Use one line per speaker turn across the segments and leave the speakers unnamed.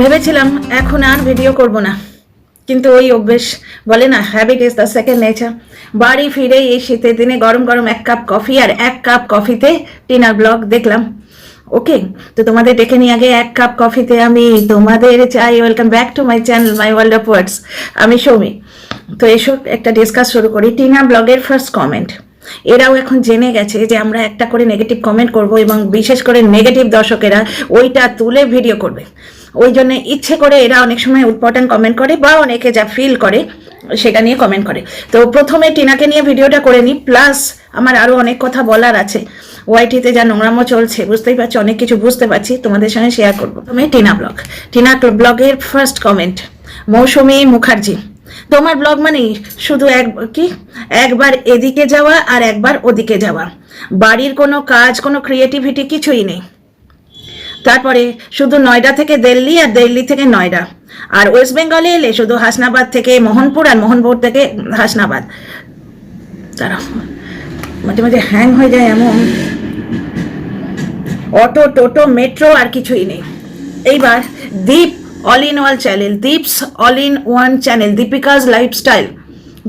ভেবেছিলাম এখন আর ভিডিও করব না। কিন্তু ওই অভ্যেস বলে না habit is the second nature বাড়ি ফিরে এই শীতের দিনে গরম গরম এক কাপ কফি আর এক কাপ কফিতে টিনার ব্লগ দেখলাম। ওকে তো তোমাদের ডেকে নিয়ে আগে এক কাপ কফিতে আমি তোমাদের চাই। Welcome back to my channel my world of words আমি সৌমি। তো এসো, একটা ডিসকাস শুরু করি। টিনা ব্লগের ফার্স্ট কমেন্ট এরাও এখন জেনে গেছে যে আমরা একটা করে নেগেটিভ কমেন্ট করব এবং বিশেষ করে নেগেটিভ দর্শকেরা ওইটা তুলে ভিডিও করবে। ওই জন্য ইচ্ছে করে এরা অনেক সময় ইম্পর্ট্যান্ট কমেন্ট করে বা অনেকে যা ফিল করে, সেটা নিয়ে কমেন্ট করে। তো প্রথমে টিনাকে নিয়ে ভিডিওটা করে নিই প্লাস আমার আরও অনেক কথা বলার আছে। ওয়াইটিতে যা নোংরামো চলছে, বুঝতেই পারছি, অনেক কিছু বুঝতে পারছি, তোমাদের সঙ্গে শেয়ার করব। প্রথমে টিনা ব্লগ টিনা ব্লগের ফার্স্ট কমেন্ট মৌসুমি মুখার্জি। তোমার ব্লগ মানে শুধু এক, কি? একবার এদিকে যাওয়া আর একবার ওদিকে যাওয়া। বাড়ির কোনো কাজ, কোনো ক্রিয়েটিভিটি কিছুই নেই। তারপরে শুধু নয়ডা থেকে দিল্লি আর দিল্লি থেকে নয়ডা। আর ওয়েস্ট বেঙ্গলে এলে শুধু হাসনাবাদ থেকে মোহনপুর আর মোহনপুর থেকে হাসনাবাদ। তারা মাঝে মাঝে হ্যাং হয়ে যায় এমন। অটো, টোটো মেট্রো আর কিছুই নেই। এইবার Deep all in one channel Deep's all in one channel Deepika's lifestyle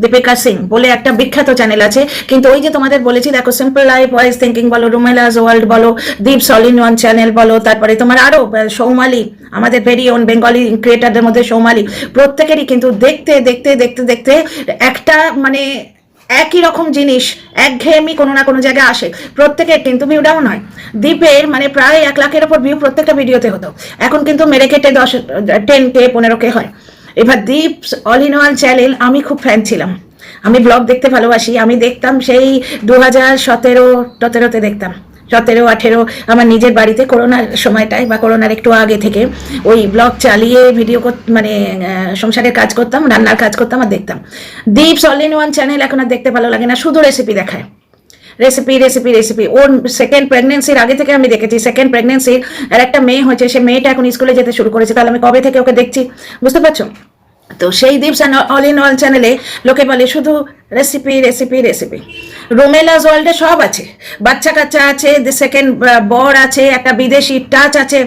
Deepika Singh বলে একটা বিখ্যাত চ্যানেল আছে। কিন্তু ওই যে তোমাদের বলেছি, দেখো সিম্পল লাইফ ওয়াইজ থিঙ্কিং বলো রুমেলাস ওয়ার্ল্ড বলো Deep all in one channel বলো, তারপরে তোমার আরও সৌমালি, আমাদের ভেরি ওন বেঙ্গলি ক্রিয়েটারদের মধ্যে সৌমালি, প্রত্যেকেরই কিন্তু দেখতে দেখতে দেখতে দেখতে একটা মানে একই রকম জিনিস একঘেয়েমি কোনো না কোনো জায়গায় আসে। প্রত্যেকের কিন্তু ভিউ ডাউন হয় দ্বীপের মানে প্রায় এক লাখের ওপর ভিউ প্রত্যেকটা ভিডিওতে হতো। এখন কিন্তু মেরে কেটে দশ টেন কে, পনেরো কে হয়। এবার Deep all in one channel আমি খুব ফ্যান ছিলাম। আমি ব্লগ দেখতে ভালোবাসি, আমি দেখতাম সেই দু হাজার সতেরো টতেরোতে দেখতাম। সতেরো, আঠেরো, আমার নিজের বাড়িতে করোনার সময়টায় বা করোনার একটু আগে থেকে ওই ব্লগ চালিয়ে ভিডিও মানে সংসারের কাজ করতাম, রান্নার কাজ করতাম আর দেখতাম। Deep all in one channel এখন আর দেখতে ভালো লাগে না, শুধু রেসিপি দেখায়। রেসিপি রেসিপি রেসিপি ওর সেকেন্ড প্রেগনেন্সির আগে থেকে আমি দেখেছি সেকেন্ড প্রেগনেন্সির আর একটা মেয়ে হয়েছে, সে মেয়েটা এখন স্কুলে যেতে শুরু করেছে, তাহলে আমি কবে থেকে ওকে দেখছি? বুঝতে পারছ? তো সেই দীপস অল ইন অল চ্যানেলে লোকে বলে, শুধু রেসিপি রেসিপি রেসিপি রোমেলা ওয়ার্ল্ডে সব আছে। বাচ্চা কাচ্চা আছে সেকেন্ড বর আছে, একটা বিদেশি টাচ আছে।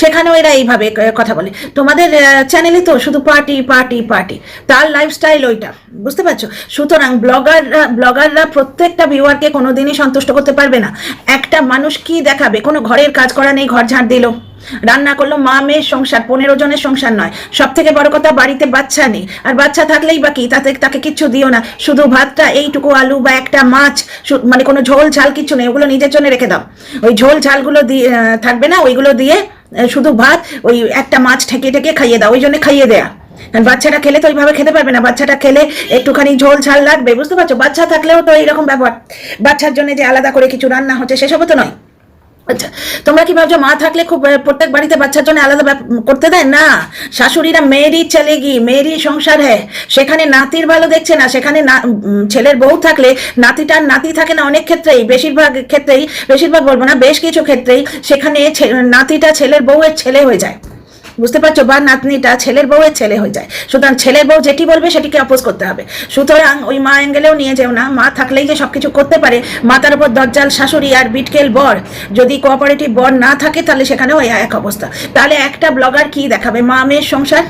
সেখানেও এরা এইভাবে কথা বলে। তোমাদের চ্যানেলে তো শুধু পার্টি পার্টি পার্টি তার লাইফস্টাইল ওইটা, বুঝতে পারছ? সুতরাং ব্লগাররা ব্লগাররা প্রত্যেকটা ভিউয়ারকে কোনোদিনই সন্তুষ্ট করতে পারবে না। একটা মানুষ কি দেখাবে? কোনো ঘরের কাজ করা নেই, ঘর ঝাড় দিল। রান্না করল, মা মেয়ের সংসার, পনেরো জনের সংসার নয়। সব থেকে বড় কথা, বাড়িতে বাচ্চা নেই। আর বাচ্চা থাকলেই বা কি? তাতে, তাকে কিচ্ছু দিও না। শুধু ভাতটা, এইটুকু আলু বা একটা মাছ মানে কোনো ঝোল ঝাল কিছু নেই। ওগুলো নিজের জন্য রেখে দাও। ওই ঝোল ঝালগুলো দিয়ে থাকবে না, ওইগুলো দিয়ে শুধু ভাত, ওই একটা মাছ ঠেকে ঠেকে খাইয়ে দাও, ওই জন্য খাইয়ে দেয়া। কারণ বাচ্চাটা খেলে তো ওইভাবে খেতে পারবে না, বাচ্চাটা খেলে একটুখানি ঝোল ঝাল লাগবে, বুঝতে পারছ? বাচ্চা থাকলেও তো এইরকম ব্যাপার বাচ্চার জন্য যে আলাদা করে কিছু রান্না হচ্ছে, সেসবও তো নয়। আচ্ছা তোমরা কি ভাবছ মা থাকলে খুব প্রত্যেক বাড়িতে বাচ্চার জন্য আলাদা করতে দেয় না, শাশুড়িরা মেয়েরই চলেগি মেয়েরই সংসার হ্যাঁ সেখানে নাতির ভালো দেখছে না, সেখানে ছেলের বউ থাকলে নাতিটার নাতি থাকে না অনেক ক্ষেত্রেই, বেশিরভাগ ক্ষেত্রেই, বেশিরভাগ বলব না, বেশ কিছু ক্ষেত্রেই সেখানে নাতিটা ছেলের বউয়ের ছেলে হয়ে যায়। বুঝতে পারছ? বা নাতনিটা ছেলের বউয়ের ছেলে হয়ে যায়। সুতরাং ছেলের বউ যেটি বলবে সেটিকে অপোজ করতে হবে। সুতরাং ওই মা অ্যাঙ্গেলেও নিয়ে যেও না। মা থাকলেই যে সবকিছু করতে পারে, মাতার উপর দরজাল, শাশুড়ি আর বিটকেল বর যদি কোঅপারেটিভ বর না থাকে, তাহলে সেখানেও এক অবস্থা। তাহলে একটা ব্লগার কি দেখাবে? মা, মেয়ের সংসার?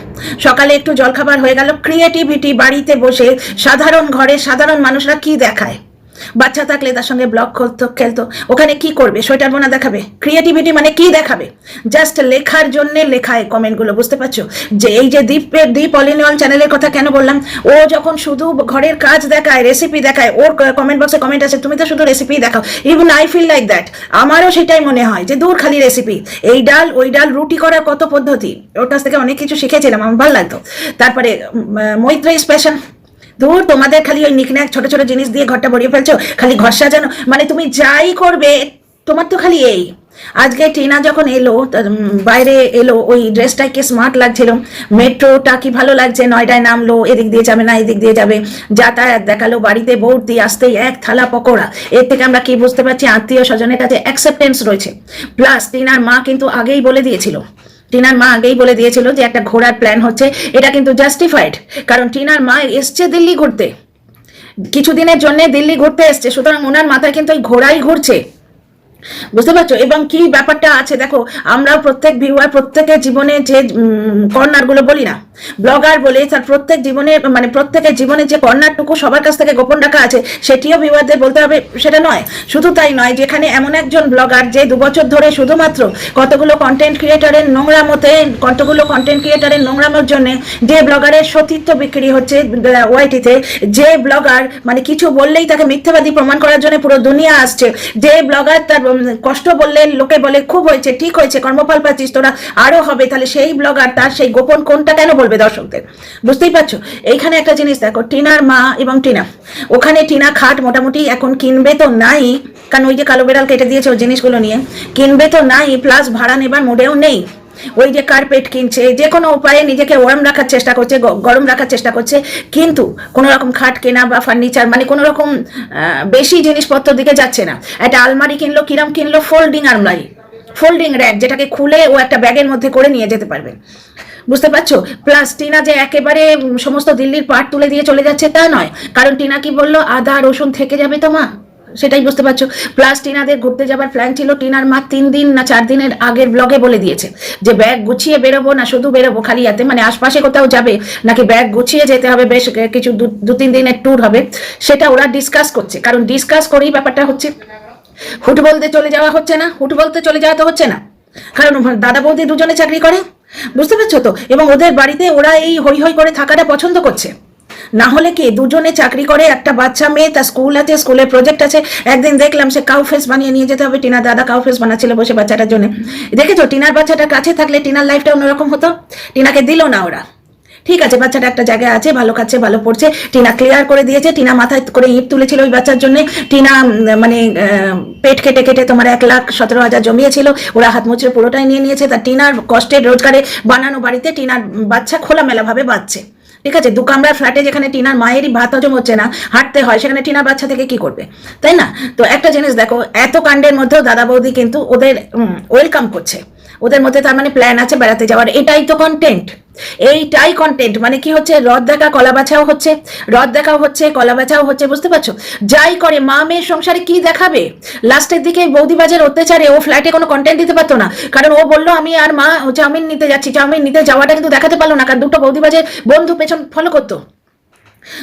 সকালে একটু জলখাবার হয়ে গেল। ক্রিয়েটিভিটি বাড়িতে বসে সাধারণ ঘরে সাধারণ মানুষরা কি দেখায়? বাচ্চা থাকলে তার সঙ্গে ব্লগ খেলতো খেলতো। ওখানে কি করবে? সোয়েটার বোনা দেখাবে? ক্রিয়েটিভিটি মানে কি দেখাবে? জাস্ট লেখার জন্য লেখায় কমেন্টগুলো বুঝতে পারছ? যে এই যে দীপের, দীপ অল ইন ওয়ান চ্যানেলের কথা কেন বললাম? ও যখন শুধু ঘরের কাজ দেখায় রেসিপি দেখায়, ওর কমেন্ট বক্সে কমেন্ট আছে, তুমি তো শুধু রেসিপি দেখাও। Even I feel like that আমারও সেটাই মনে হয় যে দূর খালি রেসিপি এই ডাল, ওই ডাল রুটি করার কত পদ্ধতি? ওর কাছ থেকে অনেক কিছু শিখেছিলাম, আমার ভালো লাগতো। তারপরে মৈত্রী স্পেশাল দূর তোমাদের খালি ওই নিকন্যাক ছোট ছোট জিনিস দিয়ে ঘরটা ভরিয়ে ফেলছো, খালি ঘর সাজানো। মানে তুমি যাই করবে, তোমার তো খালি এই। আজকে টিনা যখন এলো বাইরে এলো, ওই ড্রেসটাকে স্মার্ট লাগছিল? মেট্রোটা কি ভালো লাগছে? নয়ডায় নামলো, এদিক দিয়ে যাবে না, এদিক দিয়ে যাবে। যাতায়াত দেখাল, বাড়িতে বোর্ড দিয়ে আসতেই এক থালা পকোড়া। এর থেকে আমরা কি বুঝতে পারছি? আত্মীয় স্বজনের কাছে অ্যাকসেপ্টেন্স রয়েছে। প্লাস টিনার মা কিন্তু আগেই বলে দিয়েছিল টিনার মা আগেই বলে দিয়েছিল যে একটা ঘোরার প্ল্যান হচ্ছে। এটা কিন্তু জাস্টিফাইড কারণ টিনার মা এসছে দিল্লি ঘুরতে। কিছুদিনের জন্য দিল্লি ঘুরতে এসছে, সুতরাং ওনার মাথায় কিন্তু ওই ঘোড়াই ঘুরছে। বুঝতে পারছ? এবং কি ব্যাপারটা আছে? দেখো, আমরা প্রত্যেক ভিউয়ার প্রত্যেকের জীবনে যে কর্নারগুলো বলি না ব্লগার বলে, তার প্রত্যেক জীবনে মানে প্রত্যেকের জীবনে যে কর্নারটুকু সবার কাছ থেকে গোপন রাখা আছে, সেটিও ভিউয়ারদের বলতে হবে, সেটা নয়। শুধু তাই নয়, যেখানে এমন একজন ব্লগার যে দু বছর ধরে শুধুমাত্র কতগুলো কন্টেন্ট ক্রিয়েটারের নোংরা মতে কতগুলো কন্টেন্ট ক্রিয়েটারের নোংরামোর জন্য যে ব্লগারের সতীত্ব বিক্রি হচ্ছে ওয়াইটিতে যে ব্লগার মানে কিছু বললেই তাকে মিথ্যাবাদী প্রমাণ করার জন্য পুরো দুনিয়া আসছে, যে ব্লগার তার কষ্ট বললে, লোকে বলে, খুব হয়েছে, ঠিক হয়েছে, কর্মফল পাচ্ছিস তোরা আরও হবে। তাহলে সেই ব্লগ আর তার সেই গোপন কোনটা কেন বলবে দর্শকদের? বুঝতেই পারছ? এইখানে একটা জিনিস দেখো, টিনার মা এবং টিনা। ওখানে টিনা খাট মোটামুটি এখন কিনবে তো নাই, কারণ ওই যে কালো বেড়াল কেটে দিয়েছে ওই জিনিসগুলো নিয়ে। কিনবে তো নাই প্লাস ভাড়া নেবার মোডেও নেই। ওই যে কার্পেট কিনছে, যে কোনো উপায়ে নিজেকে ওয়ার্ম রাখার চেষ্টা করছে গরম রাখার চেষ্টা করছে, কিন্তু কোনো রকম খাট কেনা বা ফার্নিচার মানে কোনো রকম বেশি জিনিসপত্র দিকে যাচ্ছে না। একটা আলমারি কিনলো, কিরম কিনলো ফোল্ডিং আলমারি ফোল্ডিং র্যাক যেটাকে খুলে ও একটা ব্যাগের মধ্যে করে নিয়ে যেতে পারবে। বুঝতে পারছ? প্লাস টিনা যে একেবারে সমস্ত দিল্লির পাট তুলে দিয়ে চলে যাচ্ছে তা নয়। কারণ টিনা কি বলল? আদা, রসুন থেকে যাবে তো মা? সেটাই বুঝতে পারছ। প্লাস টিনাদের ঘুরতে যাবার প্ল্যান ছিল, টিনার মা তিন দিন না চার দিনের আগের ব্লগে বলে দিয়েছে যে ব্যাগ গুছিয়ে বেরোবো না, শুধু বেরোবো খালি হাতে মানে আশপাশে কোথাও যাবে নাকি ব্যাগ গুছিয়ে যেতে হবে, বেশ কিছু দু- তিন দিনের ট্যুর হবে। সেটা ওরা ডিসকাস করছে। কারণ ডিসকাস করেই ব্যাপারটা হচ্ছে, হুট বলতে চলে যাওয়া হচ্ছে না, হুট বলতে চলে যাওয়া তো হচ্ছে না। কারণ দাদা বৌদি দুজনে চাকরি করে, বুঝতে পারছ তো? এবং ওদের বাড়িতে ওরা এই হই হই করে থাকাটা পছন্দ করছে। না হলে কি দুজনে চাকরি করে, একটা বাচ্চা মেয়ে, তার স্কুল আছে স্কুলের প্রজেক্ট আছে, একদিন দেখলাম সে কাউ ফেস বানিয়ে নিয়ে যেতে হবে টিনার দাদা কাউ ফেস বানাচ্ছিল বসে বাচ্চাটার জন্য। দেখেছ, টিনার বাচ্চাটা কাছে থাকলে টিনার লাইফটা অন্যরকম হতো? টিনাকে দিল না ওরা। ঠিক আছে, বাচ্চাটা একটা জায়গায় আছে, ভালো খাচ্ছে, ভালো পড়ছে, টিনা ক্লিয়ার করে দিয়েছে, টিনা মাথায় করে ইট তুলেছিল ওই বাচ্চার জন্য, টিনা মানে পেট কেটে কেটে তোমার এক লাখ সতেরো হাজার জমিয়েছিল, ওরা হাত মুচড়ে পুরোটাই নিয়ে নিয়েছে, তা টিনার কষ্টের রোজগারে বানানো বাড়িতে টিনার বাচ্চা খোলামেলা ভাবে বাঁচছে। ঠিক আছে, দু কামরা ফ্ল্যাটে যেখানে টিনার মায়েরই ভাত হজম হচ্ছে না, হাঁটতে হয়, সেখানে টিনার বাচ্চা থেকে কি করবে? তাই না? তো একটা জিনিস দেখো, এত কাণ্ডের মধ্যেও দাদা বৌদি কিন্তু ওদের ওয়েলকাম করছে। ওদের মধ্যে তার মানে প্ল্যান আছে বেড়াতে যাওয়ার। এটাই তো কন্টেন্ট এইটাই কন্টেন্ট মানে কি হচ্ছে? রদ দেখা, কলা বাছাও হচ্ছে। রদ দেখাও হচ্ছে, কলা বাছাও হচ্ছে, বুঝতে পারছ? যাই করে, মা মেয়ের সংসারে কি দেখাবে? লাস্টের দিকে বৌদিবাজের অত্যাচারে ও ফ্ল্যাটে কোনো কন্টেন্ট দিতে পারতো না। কারণ ও বলল, আমি আর মা চাউমিন নিতে যাচ্ছি। চাউমিন নিতে যাওয়াটা কিন্তু দেখাতে পারল না। কারণ দুটো বৌদিবাজের বন্ধু পেছন ফলো করতো।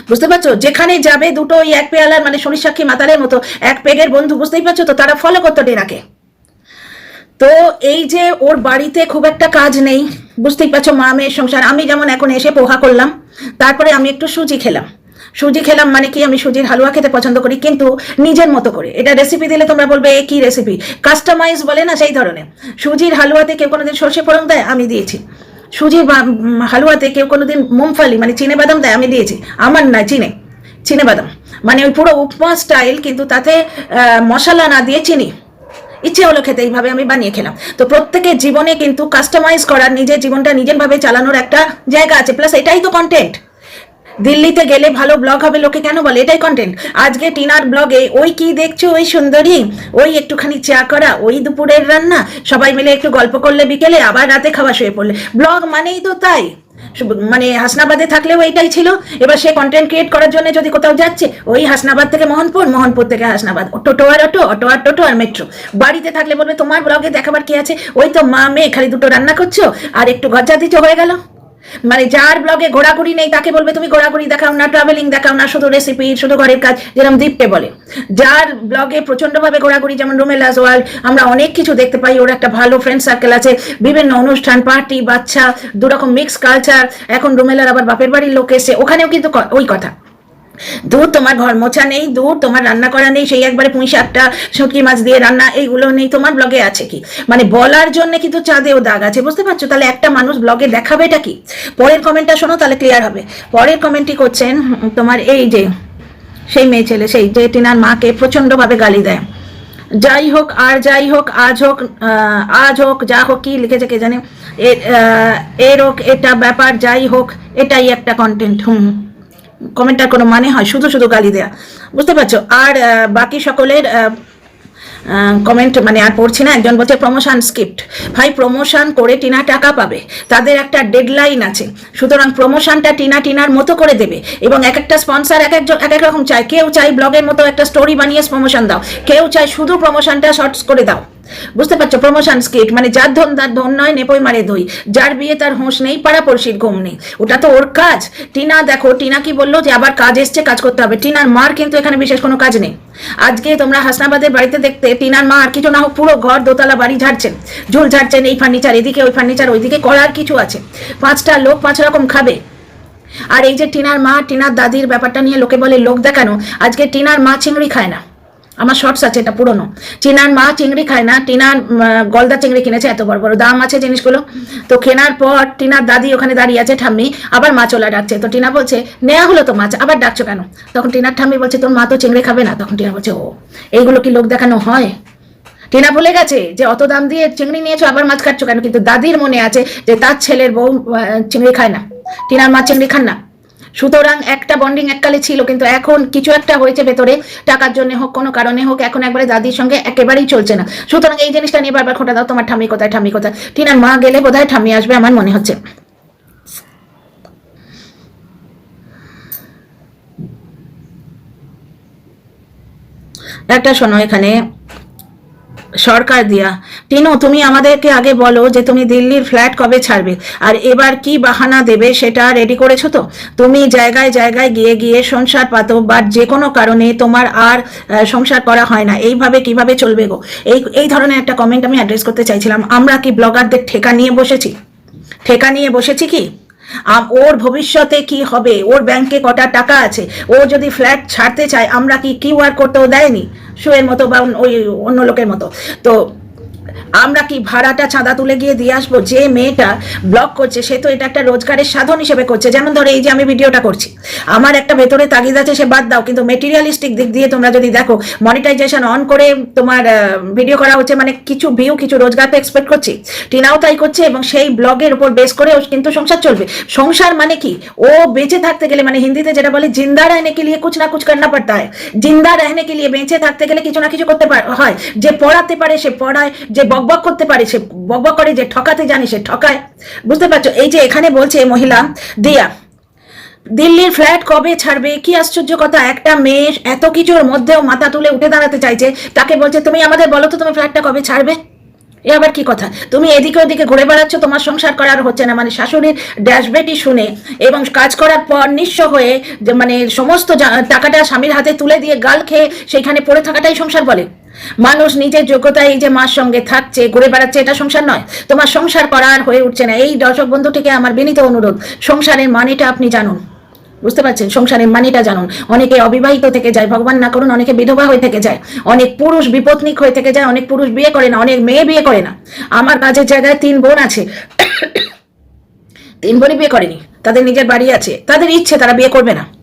বুঝতে পারছ? যেখানে যাবে দুটো ওই এক পেয়ালার মানে শনি সাক্ষী মাতালের মতো, এক পেগের বন্ধু। বুঝতেই পারছ তো? তারা ফলো করতো টেনাকে। তো এই যে ওর বাড়িতে খুব একটা কাজ নেই, বুঝতেই পারছ, মা মেয়ের সংসার। আমি যেমন এখন এসে পোহা করলাম, তারপরে আমি একটু সুজি খেলাম। সুজি খেলাম মানে কি, আমি সুজির হালুয়া খেতে পছন্দ করি, কিন্তু নিজের মতো করে। এটা রেসিপি দিলে তোমরা বলবে, এ কি রেসিপি কাস্টমাইজ বলে না সেই ধরনের। সুজির হালুয়াতে কেউ কোনোদিন সর্ষে ফোড়ন দেয়, আমি দিয়েছি। সুজির হালুয়াতে কেউ কোনোদিন মুমফালি মানে চিনে বাদাম দেয়, আমি দিয়েছি। আমার না, চিনে। চিনে বাদাম। মানে ওই পুরো উপমা স্টাইল কিন্তু তাতে মশলা না দিয়ে চিনি। ইচ্ছে হলো খেতে, এইভাবে আমি বানিয়ে খেলাম। তো প্রত্যেকের জীবনে কিন্তু কাস্টমাইজ করার, নিজের জীবনটা নিজের ভাবে চালানোর একটা জায়গা আছে প্লাস এটাই তো কন্টেন্ট দিল্লিতে গেলে ভালো ব্লগ হবে, লোকে কেন বলে? এটাই কন্টেন্ট আজকে টিনার ব্লগে ওই কি দেখছ, ওই সুন্দরী? ওই একটুখানি চা করা, ওই দুপুরের রান্না? সবাই মিলে একটু গল্প করলে বিকেলে, আবার রাতে খাওয়া শুয়ে পড়লে। ব্লগ মানেই তো তাই। মানে হাসনাবাদে থাকলেও এইটাই ছিল। এবার সে কন্টেন্ট ক্রিয়েট করার জন্য যদি কোথাও যাচ্ছে, ওই হাসনাবাদ থেকে মোহনপুর মোহনপুর থেকে হাসনাবাদ। টোটো আর অটো অটো আর টোটো আর মেট্রো বাড়িতে থাকলে বলবে, তোমার ব্লগে দেখাবার কি আছে? ওই তো মা, মেয়ে, খালি দুটো রান্না করছ, আর একটু গজ্জা দিচ্ছ হয়ে গেল। মানে যার ব্লগে ঘোরাঘুরি নেই, তাকে বলবে, তুমি ঘোরাঘুরি দেখাও না ট্রাভেলিং দেখাও না, শুধু রেসিপি শুধু ঘরের কাজ যেরকম দীপকে বলে। যার ব্লগে প্রচন্ডভাবে ঘোরাঘুরি, যেমন রোমেলাস ওয়ার্ল্ড, আমরা অনেক কিছু দেখতে পাই, ওর একটা ভালো ফ্রেন্ড সার্কেল আছে, বিভিন্ন অনুষ্ঠান পার্টি বাচ্চা, দুরকম মিক্স কালচার এখন রুমেলার আবার বাপের বাড়ির লোক এসে, ওখানেও কিন্তু ওই কথা। দূর তোমার ঘর মোছা নেই, দূর তোমার রান্না করা নেই, সেই একবারে পুঁই শাকটা শুটকি মাছ দিয়ে রান্না, এইগুলো নেই, তোমার ব্লগে আছে কি? মানে বলার জন্য কিন্তু চাঁদেও দাগ আছে, বুঝতে পারছ? তাহলে একটা মানুষ ব্লগে দেখাবে এটা কি? পরের কমেন্টটা শোনো, তাহলে ক্লিয়ার হবে। পরের কমেন্টটি করছেন তোমার এই যে, সেই মেয়ে ছেলে, সেই যে টিনার মাকে প্রচন্ডভাবে গালি দেয়। যাই হোক, আর যাই হোক, আজ হোক আজ হোক, যা হোক, কি লিখেছে কে জানে? এর হোক এটা ব্যাপার, যাই হোক, এটাই একটা কন্টেন্ট হুম। কমেন্টটার কোনো মানে হয়? শুধু শুধু গালি দেয়া। বুঝতে পারছ? আর বাকি সকলের কমেন্ট মানে আর পড়ছি না, একজন বলছে প্রমোশন স্ক্রিপ্ট ভাই প্রমোশন করে টিনা টাকা পাবে। তাদের একটা ডেডলাইন আছে। সুতরাং প্রমোশনটা টিনা টিনার মতো করে দেবে। এবং এক একটা স্পন্সর এক একজন এক এক রকম চায়। কেউ চাই ব্লগের মতো একটা স্টোরি বানিয়ে প্রমোশন দাও। কেউ চায় শুধু প্রমোশনটা শর্টস করে দাও। বুঝতে পারছ? প্রমোশন স্কিট মানে যার ধন, তার ধন নয়, নেপই মারে দই যার বিয়ে, তার হোঁশ নেই, পাড়া পড়শির ঘুম নেই। ওটা তো ওর কাজ। টিনা, দেখো, টিনা কি বলল যে আবার কাজ এসছে, কাজ করতে হবে। টিনার মার কিন্তু এখানে বিশেষ কোনো কাজ নেই। আজকে তোমরা হাসনাবাদের বাড়িতে দেখতে, টিনার মা আর কিছু না হোক, পুরো ঘর, দোতলা বাড়ি ঝাড়ছেন। ঝুল ঝাড়ছেন এই ফার্নিচার, এদিকে ওই ফার্নিচার, ওইদিকে করার কিছু আছে। পাঁচটা লোক পাঁচ রকম খাবে। আর এই যে টিনার মা, টিনার দাদির ব্যাপারটা নিয়ে লোকে বলে লোক দেখানো, আজকে টিনার মা চিংড়ি খায় না। আমার শর্টস আছে, এটা পুরনো। টিনার মা চিংড়ি খায় না, টিনার গলদা চিংড়ি কিনেছে, এত বড় বড় দাম আছে জিনিসগুলো। তো কেনার পর টিনার দাদি ওখানে দাঁড়িয়ে আছে, ঠাম্মি, আবার মা চলা ডাকছে। তো টিনা বলছে নেওয়া হলো তো মাছ, আবার ডাকছো কেন? তখন টিনার ঠাম্মি বলছে, তোর মা তো চিংড়ি খাবে না। তখন টিনা বলছে, ও, এইগুলো কি লোক দেখানো হয়? টিনা বলে গেছে যে, অত দাম দিয়ে চিংড়ি নিয়েছো, আবার মাছ খাচ্ছ কেন? কিন্তু দাদির মনে আছে যে, তার ছেলের বউ চিংড়ি খায় না। টিনার মা চিংড়ি খান না। সুতরাং একটা বন্ডিং এককালে ছিল, কিন্তু এখন কিছু একটা হয়েছে ভেতরে, টাকার জন্য হোক, কোনো কারণে হোক, এখন একবারে দাদির সঙ্গে একেবারেই চলছে না। সুতরাং এই জিনিসটা নিয়ে বারবার খোটা দাও, তোমার ঠাম্মি কোথায় ঠাম্মি কোথায়? টিনার মা গেলে বোধহয় ঠাম্মি আসবে আমার মনে হচ্ছে। একটা শোনো এখানে, সরকার দিয়া টিনু তুমি আমাদেরকে আগে বলো যে তুমি দিল্লির ফ্ল্যাট কবে ছাড়বে, আর এবার কি বাহানা দেবে সেটা রেডি করেছ তো? তুমি জায়গায় জায়গায় গিয়ে গিয়ে সংসার পাতো, বা যে কোনো কারণে তোমার আর সংসার করা হয় না, এইভাবে কীভাবে চলবে গো? এই এই ধরনের একটা কমেন্ট আমি অ্যাড্রেস করতে চাইছিলাম। আমরা কি ব্লগারদের ঠেকা নিয়ে বসেছি? ঠেকা নিয়ে বসেছি কি? ওর ভবিষ্যতে কি হবে? ওর ব্যাংকে কটা টাকা আছে? ও যদি ফ্ল্যাট ছাড়তে চায়, আমরা কি কিউআর করতেও দেয়নি? শোয়ের মতো বা ওই অন্য লোকের মতো। তো আমরা কি ভাড়াটা চাঁদা তুলে গিয়ে দিয়ে আসব? যে মেয়েটা ব্লক করছে, সে তো এটা একটা রোজগারের সাধন হিসেবে করছে। যেমন ধরো এই যে আমি ভিডিওটা করছি। আমার একটা ভেতরে তাগিদ আছে, সে বাদ দাও, কিন্তু মেটেরিয়ালিস্টিক দিক দিয়ে তোমরা যদি দেখো মনিটাইজেশন অন করে তোমার ভিডিও করা হচ্ছে মানে কিছু ভিউ কিছু রোজগার তো এক্সপেক্ট করছি। টিনাও তাই করছে এবং সেই ব্লগের উপর বেস করে কিন্তু সংসার চলবে। সংসার মানে কি? ও বেঁচে থাকতে গেলে মানে হিন্দিতে যেটা বলে, জিন্দা রহনে কে লিয়ে কুছ না কুছ করনা পড়তা হয় জিন্দা রহনে কে লিয়ে বেঁচে থাকতে গেলে কিছু না কিছু করতে হয়। যে পড়াতে পারে, সে পড়ায়। যে বক বকবক করতে পারে, সে বকবক করে যে ঠকাতে জানে, সে ঠকায়। বুঝতে পারছ? এই যে এখানে বলছে মহিলা, দিয়া, দিল্লির ফ্ল্যাট কবে ছাড়বে? কি আশ্চর্য কথা, একটা মেয়ে এত কিছুর মধ্যেও মাথা তুলে উঠে দাঁড়াতে চাইছে। তাকে বলছে, তুমি আমাদের বলো তো তুমি ফ্ল্যাটটা কবে ছাড়বে? এ আবার কি কথা? তুমি এদিকে ওদিকে ঘুরে বেড়াচ্ছ, তোমার সংসার করার হচ্ছে না। মানে শাশুড়ির ড্যাশবেটি শুনে এবং কাজ করার পর নিঃস্ব হয়ে যে মানে সমস্ত টাকাটা স্বামীর হাতে তুলে দিয়ে গাল খেয়ে সেইখানে পড়ে থাকাটাই সংসার বলে। মানুষ নিজের যোগ্যতায় এই যে মার সঙ্গে থাকছে, ঘুরে বেড়াচ্ছে, এটা সংসার নয়। তোমার সংসার করা আর হয়ে উঠছে না। এই দর্শক বন্ধুটিকে আমার বিনীত অনুরোধ, সংসারের মানেটা আপনি জানুন। বুঝতে পারছেন? সংসারের মানিটা জানুন। অনেকে অবিবাহিত থেকে যায়, ভগবান না করুন, অনেকে বিধবা হয়ে থেকে যায়। অনেক পুরুষ বিপত্নিক হয়ে থেকে যায়, অনেক পুরুষ বিয়ে করে না, অনেক মেয়ে বিয়ে করে না। আমার কাজের জায়গায় তিন বোন আছে, তিন বোনই বিয়ে করেনি। তাদের নিজের বাড়ি আছে, তাদের ইচ্ছে তারা বিয়ে করবে না।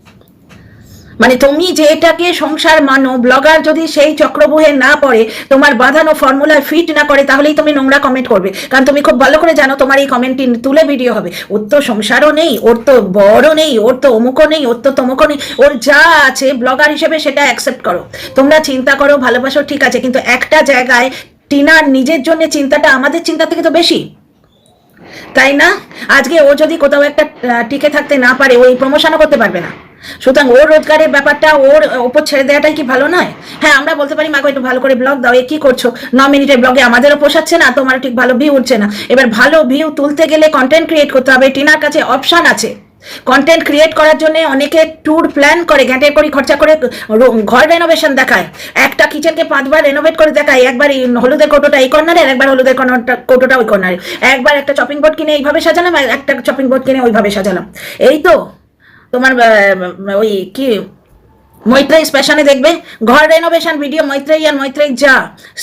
মানে তুমি যে এটাকে সংসার মানো ব্লগার যদি সেই চক্রবুহে না পড়ে, তোমার বাঁধানো ফর্মুলায় ফিট না করে, তাহলেই তুমি নোংরা কমেন্ট করবে। কারণ তুমি খুব ভালো করে জানো তোমার এই কমেন্টটি তুলে ভিডিও হবে। ওর তো সংসারও নেই, ওর তো বড় নেই, ওর তো অমুকও নেই, ওর তো তমুকও নেই, ওর যা আছে ব্লগার হিসেবে সেটা অ্যাকসেপ্ট করো। তোমরা চিন্তা করো, ভালোবাসো, ঠিক আছে, কিন্তু একটা জায়গায় টিনার নিজের জন্য চিন্তাটা আমাদের চিন্তা থেকে তো বেশি। তাই না? আজকে ও যদি কোথাও একটা টিকে থাকতে না পারে ওই প্রমোশনও করতে পারবে না। সুতরাং ওর রোজগারের ব্যাপারটা ওর ওপর ছেড়ে দেওয়াটাই কি ভালো নয়? হ্যাঁ আমরা বলতে পারি মাকে একটু ভালো করে ব্লগ দাও, এ কি করছ? ন মিনিটের ব্লগে আমাদেরও পোষাচ্ছে না, তোমার ঠিক ভালো ভিউ উঠছে না। এবার ভালো ভিউ তুলতে গেলে কন্টেন্ট ক্রিয়েট করতে হবে, টিনার কাছে অপশন আছে। কন্টেন্ট ক্রিয়েট করার জন্য অনেকে ট্যুর প্ল্যান করে গ্যাটের করি, খরচা করে ঘর রেনোভেশন দেখায়। একটা কিচেনকে পাঁচবার রেনোভেট করে দেখায়, একবার হলুদের কোটোটা এই কর্নারে আর একবার হলুদের কোটোটা ওই কর্নারে একবার একটা চপিং বোর্ড কিনে এইভাবে সাজালাম, আর একটা চপিং বোর্ড কিনে ওইভাবে সাজালাম। এই তো তোমার ওই কি মৈত্রেই স্পেশালে দেখবে, ঘর রেনোভেশন ভিডিও মৈত্রেই আর মৈত্রেই যা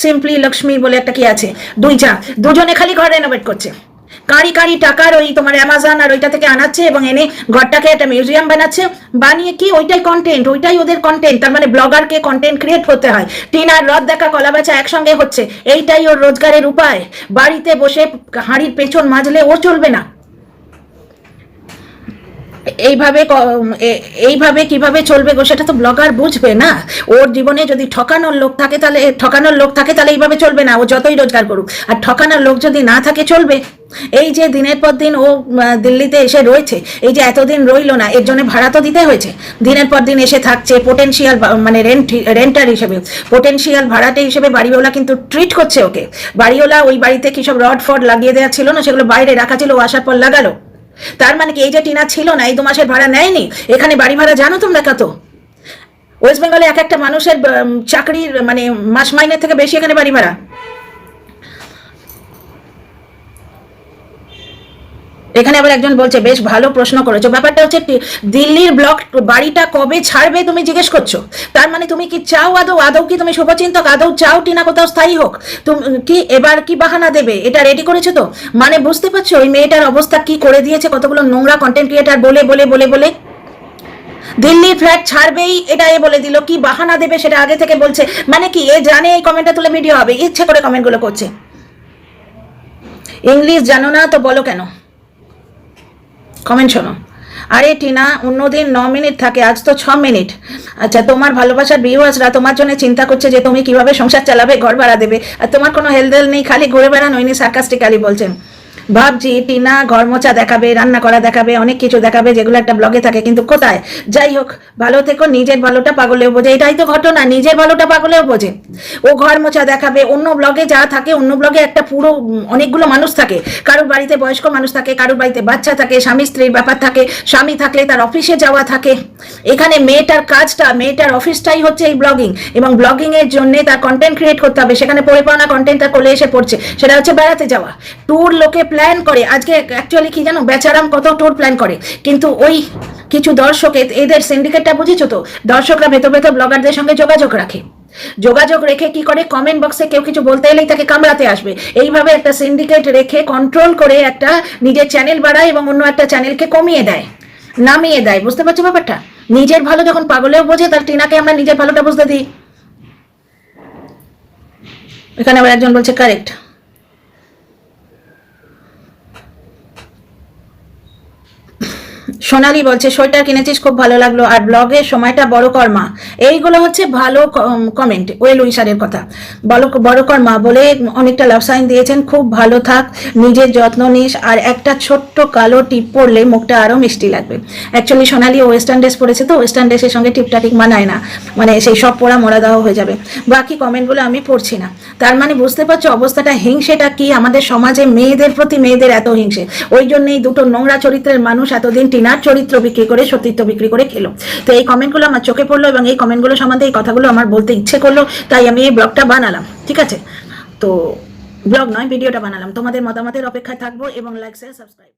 সিম্পলি লক্ষ্মী বলে একটা কি আছে, দুই যা, দুজনে খালি ঘর রেনোভেট করছে। কারি কারি টাকার ওই তোমার অ্যামাজন আর ওইটা থেকে আনাচ্ছে এবং এনে ঘরটাকে একটা মিউজিয়াম বানাচ্ছে। বানিয়ে কি, ওইটাই কন্টেন্ট ওইটাই ওদের কন্টেন্ট তার মানে ব্লগারকে কন্টেন্ট ক্রিয়েট করতে হয়। টিনার রদ দেখা কলা বেচা একসঙ্গে হচ্ছে, এইটাই ওর রোজগারের উপায়। বাড়িতে বসে হাঁড়ির পেছন মাজলে ও চলবে না। এইভাবে এইভাবে কীভাবে চলবে গো, সেটা তো ব্লগার বুঝবে না। ওর জীবনে যদি ঠকানোর লোক থাকে তাহলে ঠকানোর লোক থাকে তাহলে এইভাবে চলবে না, ও যতই রোজগার করুক। আর ঠকানোর লোক যদি না থাকে, চলবে। এই যে দিনের পর দিন ও দিল্লিতে এসে রয়েছে, এই যে এতদিন রইল না, এর জন্য ভাড়া তো দিতে হয়েছে। দিনের পর দিন এসে থাকছে পোটেনশিয়াল মানে রেন্ট রেন্টার হিসেবে। পোটেনশিয়াল ভাড়াটে হিসেবে বাড়িওয়ালা কিন্তু ট্রিট করছে ওকে। বাড়িওয়ালা ওই বাড়িতে কি সব রড ফড লাগিয়ে দেওয়া ছিল না, সেগুলো বাইরে রাখা ছিল, ও আসার পর লাগালো। তার মানে কি এই যে টিনা ছিল না, এই দু মাসের ভাড়া নেয়নি? এখানে বাড়ি ভাড়া জানো তোমরা কত? ওয়েস্ট বেঙ্গলে এক একটা মানুষের চাকরির মানে মাস মাইনের থেকে বেশি এখানে বাড়ি ভাড়া। এখানে আবার একজন বলছে, বেশ ভালো প্রশ্ন করেছ। ব্যাপারটা হচ্ছে দিল্লির ব্লক বাড়িটা কবে ছাড়বে তুমি জিজ্ঞেস করছ? তার মানে তুমি কি চাও আদৌ? আদৌ কি তুমি শুভচিন্তক? আদৌ চাও টিনা কোথাও স্থায়ী হোক? তুমি কি এবার কি বাহানা দেবে? এটা রেডি করেছ তো? মানে বুঝতে পারছ ওই মেয়েটার অবস্থা কি করে দিয়েছে কতগুলো নোংরা কন্টেন্ট ক্রিয়েটার বলে বলে বলে বলে? দিল্লির ফ্ল্যাট ছাড়বেই এটা এ বলে দিল। কি বাহানা দেবে সেটা আগে থেকে বলছে। মানে কি, এ জানে এই কমেন্টটা তুলে ভিডিও হবে। ইচ্ছে করে কমেন্টগুলো করছে। ইংলিশ জানো না তো বলো কেন? কমেন্ট শোনো। আরে টিনা অন্যদিন ন মিনিট থাকে, আজ তো ছ মিনিট। আচ্ছা তোমার ভালোবাসার ভিউয়ার্সরা তোমার জন্য চিন্তা করছে যে তুমি কীভাবে সংসার চালাবে, ঘর ভাড়া দেবে। আর তোমার কোনো হেলদেল নেই, খালি ঘুরে বেড়ানো, ইনি সার্কাস্টিক্যালি বলছেন। ভাবছি, টিনা ঘর মোছা দেখাবে, রান্না করা দেখাবে, অনেক কিছু দেখাবে, যেগুলো একটা ব্লগে থাকে, কিন্তু কোথায়? যাই হোক, ভালো থেকো, নিজের ভালোটা পাগলেও বোঝে, এটাই তো ঘটনা, নিজের ভালোটা পাগলেও বোঝে। ও ঘর মোছা দেখাবে, অন্য ব্লগে যা থাকে, অন্য ব্লগে একটা পুরো অনেকগুলো মানুষ থাকে। কারোর বাড়িতে বয়স্ক মানুষ থাকে, কারোর বাড়িতে বাচ্চা থাকে, স্বামী স্ত্রীর ব্যাপার থাকে, স্বামী থাকলে তার অফিসে যাওয়া থাকে। এখানে মেয়েটার কাজটা, মেয়েটার অফিসটাই হচ্ছে এই ব্লগিং এবং ব্লগিং এর জন্য তার কন্টেন্ট ক্রিয়েট করতে হবে। সেখানে পড়ে পাওয়া কন্টেন্ট তার কোলে এসে পড়ছে, সেটা হচ্ছে বেড়াতে যাওয়া। ট্যুর লোকে করে, আজকে অ্যাকচুয়ালি কি জানো, বেচারাম কত ট্যুর প্ল্যান করে। কিন্তু ওই কিছু দর্শক এদের সিন্ডিকেটটা বুঝেছ তো? দর্শকরা ভেতর ভেতর ব্লগারদের সঙ্গে যোগাযোগ রাখে। যোগাযোগ রেখে কি করে? কমেন্ট বক্সে কেউ কিছু বলতে এলেই তাকে কামড়াতে আসবে। এইভাবে একটা সিন্ডিকেট রেখে কন্ট্রোল করে একটা নিজের চ্যানেল বাড়ায় এবং অন্য একটা চ্যানেলকে কমিয়ে দেয়। নামিয়ে দেয়, বুঝতে পারছ ব্যাপারটা? নিজের ভালো যখন পাগলেও বোঝে, তার টিনাকে আমরা নিজের ভালোটা বুঝতে দিই। এখানে আবার একজন বলছে কারেক্ট সোনালি বলছে সোয়েটার কিনেছিস, খুব ভালো লাগল। আর ব্লগের সময়টা বড় কর্মা এইগুলো হচ্ছে ভালো কমেন্ট ওয়েল উইসারের কথা। বড় বড় কর্মা বলে অনেকটা লাভ সাইন দিয়েছেন। খুব ভালো থাক, নিজের যত্ন নিস, আর একটা ছোট্ট কালো টিপ পরলে মুখটা আরও মিষ্টি লাগবে। অ্যাকচুয়ালি সোনালি ওয়েস্টার্ন ড্রেস পরেছে তো ওয়েস্টার্ন ড্রেসের সঙ্গে টিপটা ঠিক মানায় না। মানে সেই সব পরা মরা দেওয়া হয়ে যাবে। বাকি কমেন্টগুলো আমি পড়ছি না। তার মানে বুঝতে পারছ অবস্থাটা হিংসেটা কি? আমাদের সমাজে মেয়েদের প্রতি মেয়েদের এত হিংসে। ওই জন্যই দুটো নোংরা চরিত্রের মানুষ এতদিন টিনার চরিত্র বিক্রি করে, সতীত্ব বিক্রি করে খেলো। তো এই কমেন্টগুলো আমার চোখে পড়ল এবং এই কমেন্টগুলো সম্বন্ধে এই কথাগুলো আমার বলতে ইচ্ছে করল, তাই আমি এই ব্লগটা বানালাম, ঠিক আছে? তো ব্লগ নয় ভিডিওটা বানালাম। তোমাদের মতামতের অপেক্ষায় থাকব এবং লাইক শেয়ার সাবস্ক্রাইব